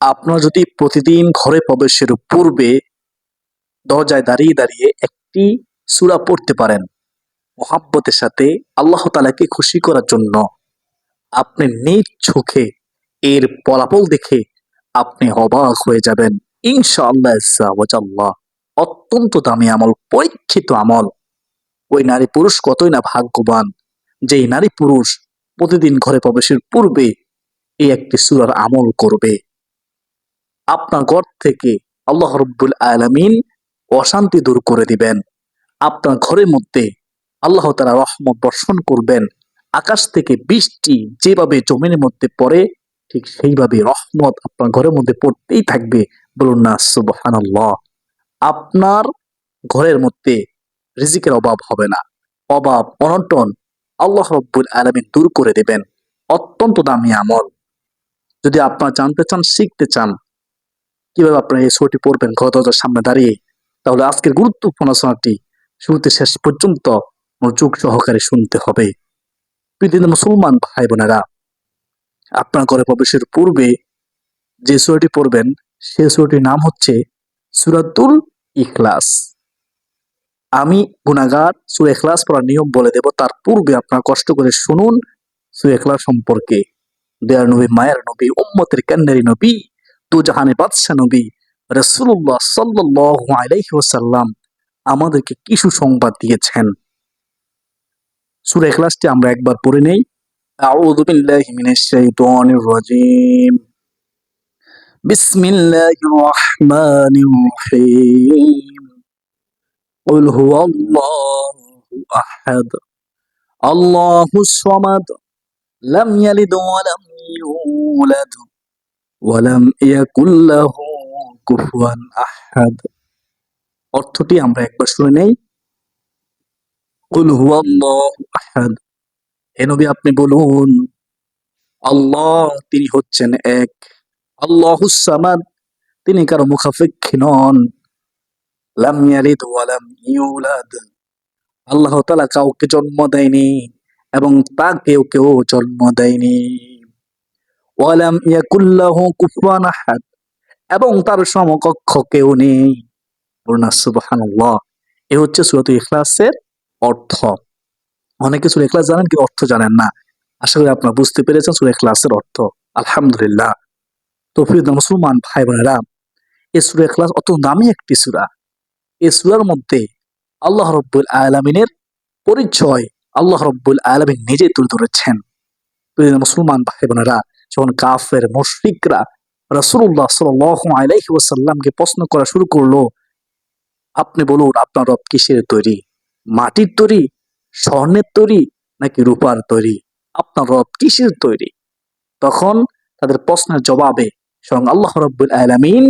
আপনারা যদি প্রতিদিন ঘরে প্রবেশের পূর্বে দরজায় দাঁড়িয়ে দাঁড়িয়ে একটি সূরা পড়তে পারেন, মোহাব্বতের সাথে আল্লাহ তালাকে খুশি করার জন্য। আপনি নিজ চোখে এর ফলাফল দেখে আপনি অবাক হয়ে যাবেন। ইনশাআল্লাহ অত্যন্ত দামি আমল, পরীক্ষিত আমল। ওই নারী পুরুষ কতই না ভাগ্যবান যে নারী পুরুষ প্রতিদিন ঘরে প্রবেশের পূর্বে এই একটি সুরার আমল করবে। আপনার ঘর থেকে আল্লাহ রব্বুল আলামিন অশান্তি দূর করে দিবেন। আপনার ঘরের মধ্যে আল্লাহ তাআলা রহমত বর্ষণ করবেন। আকাশ থেকে বৃষ্টি যেভাবে জমিনের মধ্যে পড়ে, ঠিক সেইভাবে রহমত আপনার ঘরের মধ্যে পড়তেই থাকবে। বলুন না, সুবহানাল্লাহ। আপনার ঘরের মধ্যে রিজিকের অভাব হবে না। অভাব অনটন আল্লাহ রব্বুল আলামিন দূর করে দেবেন। অত্যন্ত দামি আমল। যদি আপনারা জানতে চান, শিখতে চান কীভাবে আপনারা এই শোটি পড়বেন, ঘর দরজার সামনে দাঁড়িয়ে? তাহলে আজকের গুরুত্বপূর্ণ আলোচনাটি শুরুতে শেষ পর্যন্ত মনোযোগ সহকারে শুনতে হবে। পৃথিবীর মুসলমান ভাই বোনেরা আপনার ঘরে প্রবেশের পূর্বে যে সুরাটি পড়বেন, সে সুরাটির নাম হচ্ছে সুরাতুল ইখলাস। আমি গুনাগার সুর এখলাস পড়ার নিয়ম বলে দেব, তার পূর্বে আপনার কষ্ট করে শুনুন সুর এখলাস সম্পর্কে। দেয়ার নবী, মায়ের নবী, উম্মতের কান্নারি নবী দু জাহানে বাদশাহ নবী রসুল্লাহ সাল্লাহ আলাইহি ওসাল্লাম আমাদেরকে কি সুসংবাদ দিয়েছেন সুর এখলাসটি আমরা একবার পড়ে নেই أعوذ بالله من الشيطان الرجيم بسم الله الرحمن الرحيم قل هو الله أحد الله الصمد لم يلد ولم يولد ওয়ালাম কুফুয়ান আহাদ। অর্থটি আমরা একবার শুনে নেই। কুল হুয়াল্লাহু আহাদ। হে নবী, আপনি বলুন, আল্লাহ তিনি হচ্ছেন এক। আল্লাহুস সামাদ, তিনি কারও মুখাপেক্ষী নন। লাম ইয়ালিদ ওয়ালাম ইউলাদ। আল্লাহ তাআলা কাউকে জন্ম দেয়নি এবং তাকেও কেউ জন্ম দেয়নি। ওয়ালাম ইয়াকুল্লাহু কুফুয়ান আহাদ। এবং তার সমকক্ষ কেউ নেই। সুবহানাল্লাহ। এ হচ্ছে সূরাতুল ইখলাসের অর্থ। অনেকে সূরা ইখলাস জানেন কি অর্থ জানেন না। আশা করি আপনারা বুঝতে পেরেছেন সূরা ইখলাসের অর্থ। আলহামদুলিল্লাহ। তো প্রিয় মুসলমান ভাই বোনেরা, এই সূরা ইখলাস অত দামি একটি সূরা। এই সূরার মধ্যে আল্লাহ রব্বুল আলামিনের পরিচয় আল্লাহ রব্বুল আলামিন নিজেই তুলে ধরেছেন। প্রিয় মুসলমান ভাই বোনেরা যখন কাফের মুশরিকরা রাসূলুল্লাহ সাল্লাল্লাহু আলাইহি ওয়াসাল্লামকে প্রশ্ন করা শুরু করল, আপনি বলুন, আপনার রব কিসের তৈরি? মাটির তৈরি? স্বর্ণের তৈরি? নাকি রূপার তৈরি? আপনার রব কিসের তৈরি? তখন তাদের প্রশ্নের জবাবে স্বয়ং আল্লাহ রব্বুল আলামিন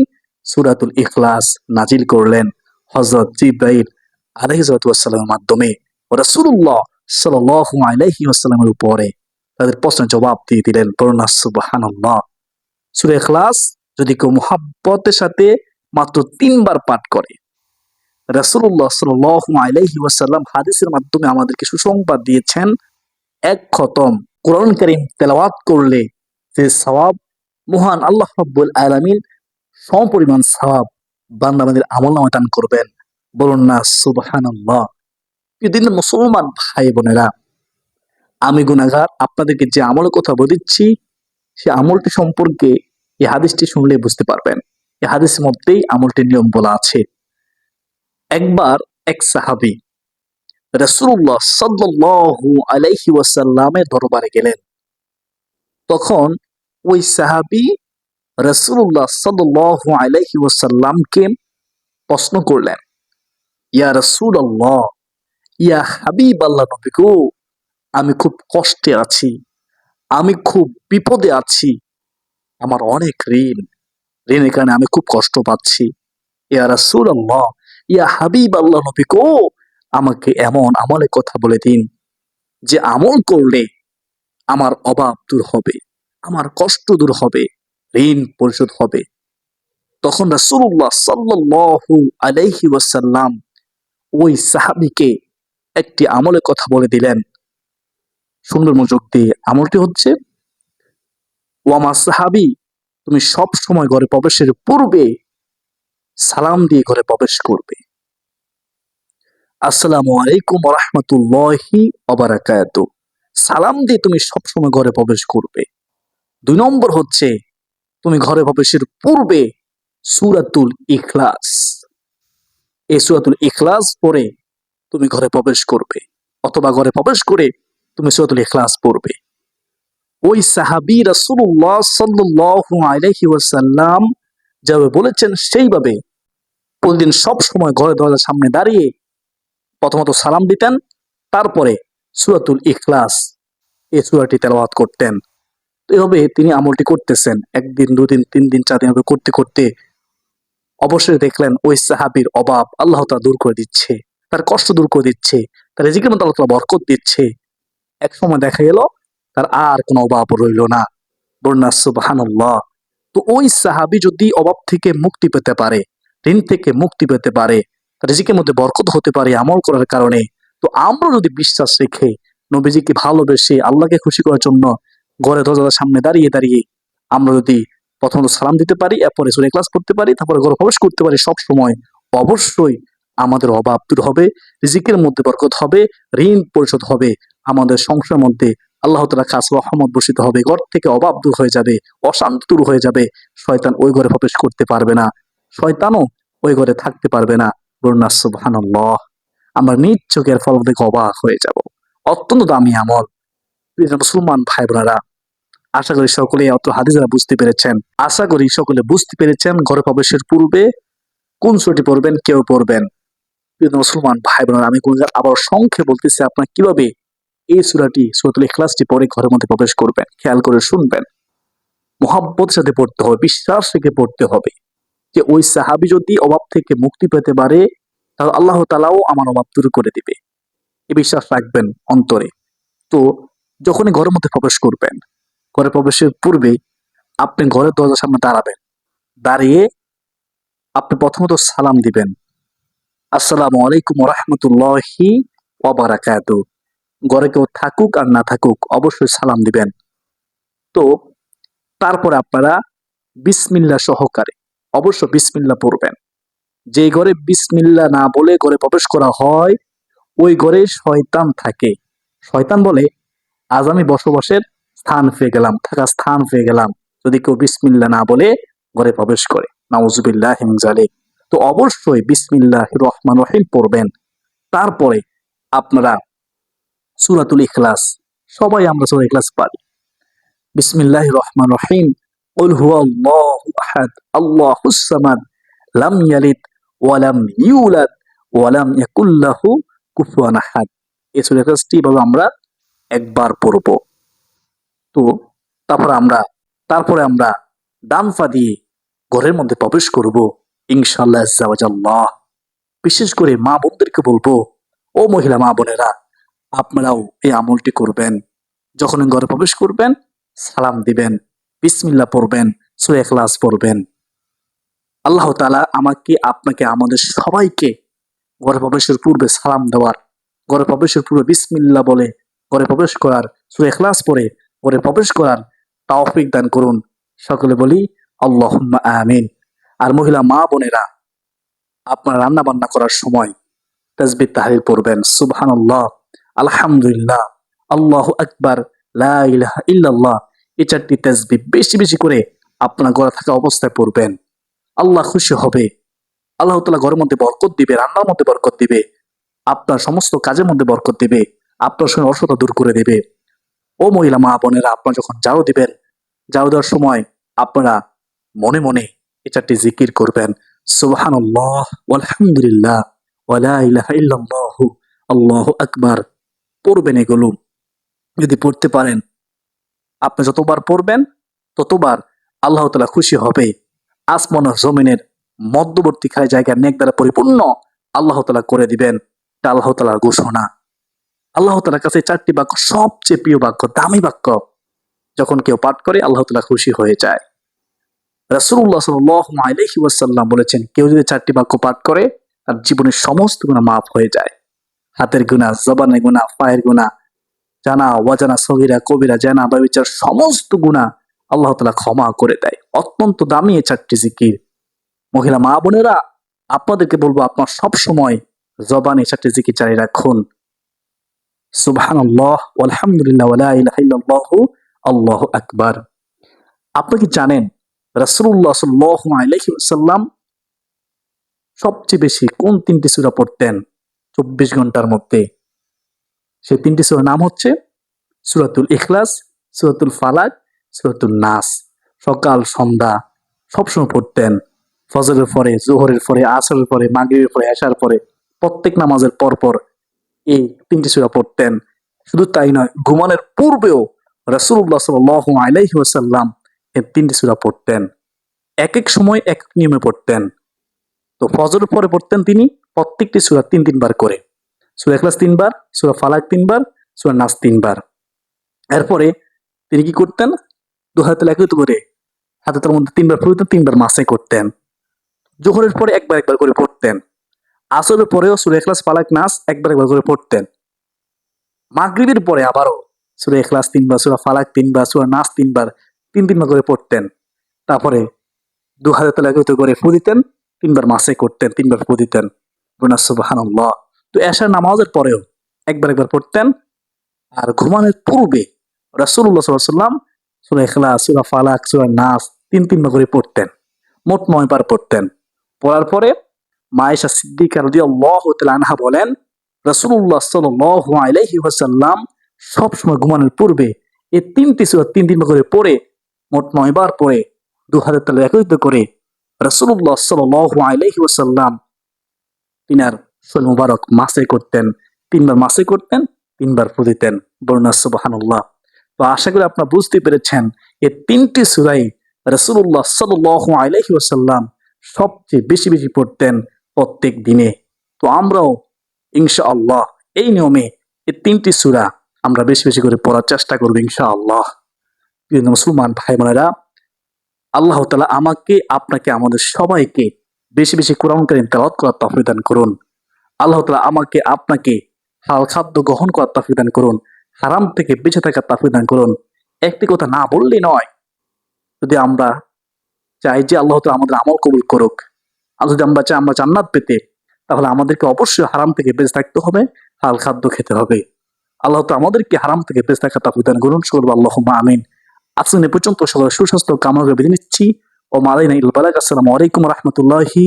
সূরাতুল ইখলাস নাজিল করলেন হযরত জিব্রাইল আলাইহিসসালামের মাধ্যমে। রাসূলুল্লাহ সাল্লাল্লাহু আলাইহি ওয়াসাল্লামের উপরে তাদের প্রশ্নের জবাব দিয়ে দিলেন বলুন সুবহানাল্লাহ। সূরা ইখলাস যদি কেউ মুহাব্বতের সাথে মাত্র তিনবার পাঠ করে আলাইহি ওয়াসাল্লাম হাদিসের মাধ্যমে আমাদেরকে সুসংবাদ দিয়েছেন, এক খতম কোরআন কারীম তেলাওয়াত করলে যে সওয়াব মহান আল্লাহ রাব্বুল আলামিন সমপরিমাণ সওয়াব বান্দা আমাদের আমল নামে দান করবেন। বলুন না দিন মুসলমান ভাই বোনেরা আমি গুনাহগার, আপনাদেরকে যে আমলের কথা বলে সে আমলটি সম্পর্কে এই হাদিসটি শুনলে বুঝতে পারবেন। এই হাদিসের মধ্যেই আমলটির নিয়ম বলা আছে। একবার এক সাহাবি রসুল্লাহ সাল্লু আলাইহি ওয়াসাল্লামের দরবারে গেলেন। তখন ওই সাহাবি রসুল্লাহ সাল্লু আলাইহি ওয়াসাল্লামকে প্রশ্ন করলেন, ইয়া রসুল আল্লাহ ইয়া হাবিব আল্লাহ নবী আমি খুব কষ্টে আছি। আমি খুব বিপদে আছি। আমার অনেক ঋণ। ঋণের কারণে আমি খুব কষ্ট পাচ্ছি। ইয়া রসুল আল্লাহ ইয়া হাবিব আল্লাহ নবী গো আমাকে এমন আমলের কথা বলে দিন যে আমল করলে আমার অভাব দূর হবে, আমার কষ্ট দূর হবে, ঋণ পরিশোধ হবে। তখন রাসূলুল্লাহ সাল্লাল্লাহু আলাইহি ওয়াসাল্লাম ওই সাহাবিকে একটি আমলের কথা বলে দিলেন। সুন্দর মনোযোগ দিয়ে আমলটি হচ্ছে ও আমার সাহাবি তুমি সব সময় ঘরে প্রবেশের পূর্বে সালাম দিয়ে ঘরে প্রবেশ করবে। আসসালামু আলাইকুম রহমতুল্লাহি অবরাকাত সালাম দিয়ে তুমি সবসময় ঘরে প্রবেশ করবে। দুই নম্বর হচ্ছে, তুমি ঘরে প্রবেশের পূর্বে সুরাতুল ইখলাস। এই সুরাতুল ইখলাস পরে তুমি ঘরে প্রবেশ করবে, অথবা ঘরে প্রবেশ করে তুমি সুরাতুল ইখলাস পড়বে। ওই সাহাবি রাসূলুল্লাহ সাল্লাল্লাহু আলাইহি ওয়াসাল্লাম যেভাবে বলেছেন, সেইভাবে প্রতিদিন সব সময় ঘরে দরজার সামনে দাঁড়িয়ে প্রথমত সালাম দিতেন, তারপরে সুরাতুল ইখলাস এই সুরাটি তেলাওয়াত করতেন। তো এভাবে তিনি আমলটি করতেছেন। একদিন, দুদিন, তিন দিন, চার দিন করতে করতে অবশ্যই দেখলেন ওই সাহাবির অভাব আল্লাহ তাআলা দূর করে দিচ্ছে, তার কষ্ট দূর করে দিচ্ছে, তার রিজিকের মধ্যে আল্লাহ বরকত দিচ্ছে। এক সময় দেখা গেল, তার আর কোনো অভাব রইল না। বন্যা তো ওই সাহাবি যদি অভাব থেকে মুক্তি পেতে পারে, ঋণ থেকে মুক্তি পেতে পারে রিজিকের মধ্যে বরকত হতে পারে আমল করার কারণে, তো আমরা যদি বিশ্বাস রেখে নবীজিকে ভালোবেসে আল্লাহকে খুশি করার জন্য ঘরে দরজার সামনে দাঁড়িয়ে দাঁড়িয়ে আমরা যদি প্রথমত সালাম দিতে পারি, এরপরে সুরে ক্লাস করতে পারি, তারপরে ঘরে প্রবেশ করতে পারি, সব সময় অবশ্যই আমাদের অভাব দূর হবে, রিজিকের মধ্যে বরকত হবে, ঋণ পরিশোধ হবে। আমাদের সংসারের মধ্যে আল্লাহ তালা খাস রহমত বসিত হবে, ঘর থেকে অভাব দূর হয়ে যাবে, অশান্ত দূর হয়ে যাবে। শয়তান ওই ঘরে প্রবেশ করতে পারবে না, শয়তানও ওই ঘরে থাকতে পারবে না। সুবহানাল্লাহ, আমরা নিজ চোখের ফল দেখে অবাক হয়ে যাব। অত্যন্ত দামি আমল। মুসলমান ভাই বোনেরা আশা করি সকলে অত হাদিসরা বুঝতে পেরেছেন। আশা করি সকলে বুঝতে পেরেছেন ঘরে প্রবেশের পূর্বে কোন সুরটি পড়বেন, কেউ পড়বেন। মুসলমান ভাই বোনেরা আমি আবার সংখ্যে বলতেছি আপনার কীভাবে এই সুরাটি সুরাতুল ইখলাসটি পরে ঘরের মধ্যে প্রবেশ করবেন, খেয়াল করে শুনবেন। মোহাব্বত সাথে পড়তে হবে, বিশ্বাস থেকে পড়তে হবে যে ওই সাহাবি যদি অভাব থেকে মুক্তি পেতে পারে, তাহলে আল্লাহ তালাও আমার অভাব দূর করে দিবে। এই বিশ্বাস রাখবেন অন্তরে। তো যখনই ঘরের মধ্যে প্রবেশ করবেন, ঘরে প্রবেশের পূর্বে আপনি ঘরের দরজার সামনে দাঁড়াবেন। দাঁড়িয়ে আপনি প্রথমত সালাম দিবেন। আসসালামু আলাইকুম রহমতুল্লাহি ওবারাকাত ঘরে কেউ থাকুক আর না থাকুক অবশ্যই সালাম দিবেন। তো তারপর আপনারা বিসমিল্লা সহকারে অবশ্য বিসমিল্লা পড়বেন। যে ঘরে বিসমিল্লা না বলে ঘরে প্রবেশ করা হয়, ওই ঘরে শয়তান থাকে। শয়তান বলে, আজ আমি বসবাসের স্থান পেয়ে গেলাম থাকা স্থান পেয়ে গেলাম। যদি কেউ বিসমিল্লা না বলে ঘরে প্রবেশ করে। নাউজুবিল্লাহ হিমজালে তো অবশ্যই বিসমিল্লাহ রহমান রহিম পড়বেন। তারপরে আপনারা সুরাতুল ইখলাস সবাই আমরা সুরা ইখলাস পারি বিসমিল্লাহ রহমান রহিম قل هو الله أحد الله الصمد لم يلد ولم يولد ولم يكن له কুফুয়ান আহাদ এই সুরা ইখলাসটি ভাবে আমরা একবার পড়ব তো তারপরে আমরা তারপরে আমরা ডান পা দিয়ে ঘরের মধ্যে প্রবেশ করব ইনশাআল্লাহ আজ্জাওয়াজাল্লাহ বিশেষ করে মা বোনদেরকে বলবো ও মহিলা মা বোনেরা আপনারাও এই আমলটি করবেন। যখন ঘরে প্রবেশ করবেন, সালাম দিবেন বিসমিল্লা পড়বেন, সুরে ক্লাস পড়বেন। আল্লাহ তালা আমাকে, আপনাকে, আমাদের সবাইকে ঘরে প্রবেশের পূর্বে সালাম দেওয়ার, ঘরে প্রবেশের পূর্বে বিসমিল্লা বলে, ঘরে প্রবেশ করার, সুরে ক্লাস পরে ঘরে প্রবেশ করার তাওফিক দান করুন। সকলে বলি আল্লাহ আমিন। আর মহিলা, মা, বোনেরা, আপনার রান্না বান্না করার সময় তাজবির তাহরির পড়বেন। সুবহান আল্লাহ আলহামদুলিল্লাহ, আল্লাহ আকবার ইল্লাল্লাহ। এই চারটি তাজবি বেশি বেশি করে আপনার ঘরে থাকা অবস্থায় পড়বেন। আল্লাহ খুশি হবে। আল্লাহ তালা ঘরের মধ্যে বরকত দিবে, রান্নার মধ্যে বরকত দিবে, আপনার সমস্ত কাজের মধ্যে বরকত দিবে, আপনার সঙ্গে অসতা দূর করে দেবে। ও মহিলা, মা বোনেরা, আপনারা যখন যাও দিবেন, যাও দেওয়ার সময় আপনারা মনে মনে এই চারটি জিকির করবেন। সুবহানাল্লাহ আলহামদুলিল্লাহ ইল্লাল্লাহু আকবার। পড়বেন এগুলো। যদি পড়তে পারেন, আপনি যতবার পড়বেন, ততবার আল্লাহ তালা খুশি হবে। আসমান জমিনের মধ্যবর্তী খায় জায়গা নেক দ্বারা পরিপূর্ণ আল্লাহ তালা করে দিবেন। এটা আল্লাহ তালার ঘোষণা। আল্লাহ তালার কাছে চারটি বাক্য সবচেয়ে প্রিয় বাক্য, দামি বাক্য। যখন কেউ পাঠ করে, আল্লাহ তালা খুশি হয়ে যায়। রাসুল্লাহ বলেছেন, কেউ যদি চারটি বাক্য পাঠ করে, তার জীবনের সমস্ত গুণা মাফ হয়ে যায়। হাতের গুণা জবানের গুণা পায়ের গুণা জানা, অজানা, সগিরা, কবিরা, জানা বা বিচার সমস্ত গুণা আল্লাহ তালা ক্ষমা করে দেয়। অত্যন্ত দামি এই চারটি জিকির। মহিলা মা বোনেরা, আপনাদেরকে বলব আপনার সব সময় জবান এই চারটি জিকির জারি রাখুন। সুবহান আল্লাহ আলহামদুলিল্লাহ ওয়ালা ইলাহা ইল্লাল্লাহু আকবার। আপনি কি জানেন আলাইহি ওয়াসাল্লাম সবচেয়ে বেশি কোন তিনটি সূরা পড়তেন? চব্বিশ ঘণ্টার মধ্যে। সেই তিনটি সূরার নাম হচ্ছে সুরাতুল ইখলাস, সূরাতুল ফালাক, সুরাতুল নাস। সকাল, সন্ধ্যা, সবসময় পড়তেন। ফজরের পরে, জোহরের পরে, আসরের পরে, মাগরিবের পরে আসার পরে, প্রত্যেক নামাজের পর পর এই তিনটি সূরা পড়তেন। শুধু তাই নয়, ঘুমানোর পূর্বেও রাসূলুল্লাহ সাল্লাল্লাহু আলাইহি ওয়াসাল্লাম এই তিনটি সূরা পড়তেন। এক এক সময় এক এক নিয়মে পড়তেন। তো ফজরের পরে পড়তেন তিনি প্রত্যেকটি সূরা তিন তিনবার করে। সূরা ইখলাস তিনবার, সূরা ফালাক তিনবার, সূরা নাস তিনবার। এরপরে তিনি কি করতেন? দু হাতে একত্রিত করে হাতে তার মধ্যে তিনবার পড়তেন তিনবার মাসে করতেন। জোহরের পরে একবার একবার করে পড়তেন। আসরের পরেও সুরে এখলাস ফালাক, নাস একবার একবার করে পড়তেন। মাগরিবের পরে আবারও সুরে এখলাস তিনবার, সুরা ফালাক তিনবার, সুরা নাস তিনবার, তিন তিনবার করে পড়তেন। তারপরে দু হাজার তালা করে ফু দিতেন তিনবার মাসে করতেন, তিনবার দিতেন। সুবাহান্লাহ তো এশার নামাজের পরেও একবার একবার পড়তেন। আর ঘুমানোর পূর্বে রাসুল্লাহ সাল্লাম সুরা সুরা ফালাক, সুরা নাস তিন তিনবার করে পড়তেন। মোট নয় বার পড়তেন। পড়ার পরে মায়েশা সিদ্দিকা আনহা বলেন রসুল্লাহ সাল আলাইহি ওয়াসাল্লাম সবসময় ঘুমানোর পূর্বে এই তিনটি সুরা তিন তিনবার করে পড়ে, মোট নয় বার পড়ে দু হাজার তালা একত্রিত করে রসুল্লাহ সাল আলাইহি ওয়াসাল্লাম তিনার শৈল মুবারক মাসে করতেন, তিনবার মাসে করতেন, তিনবার ফুদিতেন বর্ণা সুবাহানুল্লাহ। তো আশা করি আপনারা বুঝতে পেরেছেন, এই তিনটি সুরাই রসুল্লাহ সাল আলাইহি ওয়াসাল্লাম সবচেয়ে বেশি বেশি পড়তেন প্রত্যেক দিনে। তো আমরাও ইনশা আল্লাহ এই নিয়মে এই তিনটি সুরা আমরা বেশি বেশি করে পড়ার চেষ্টা করব ইনশা আল্লাহ মুসলমান ভাই বোনেরা আল্লাহ তালা আমাকে, আপনাকে, আমাদের সবাইকে বেশি বেশি কোরআন করিম তেলাওয়াত করার তফিদান করুন। আল্লাহ তালা আমাকে, আপনাকে হাল খাদ্য গ্রহণ করার তফিদান করুন, হারাম থেকে বেঁচে থাকার তফিদান করুন। একটি কথা না বললেই নয়, যদি আমরা চাই যে আল্লাহ তালা আমাদের আমল কবুল করুক, আর যদি আমরা চাই আমরা জান্নাত পেতে, তাহলে আমাদেরকে অবশ্যই হারাম থেকে বেঁচে থাকতে হবে হাল খাদ্য খেতে হবে। আল্লাহ তো আমাদেরকে হারাম থেকে বেঁচে থাকার তফিদান করুন। সকল আল্লাহ আমিন। আজকে পর্যন্ত সবাই সুস্বাস্থ্য কামনা করে বেঁধে নিচ্ছি। ও মালাই নাই আসসালামু আলাইকুম রহমতুল্লাহি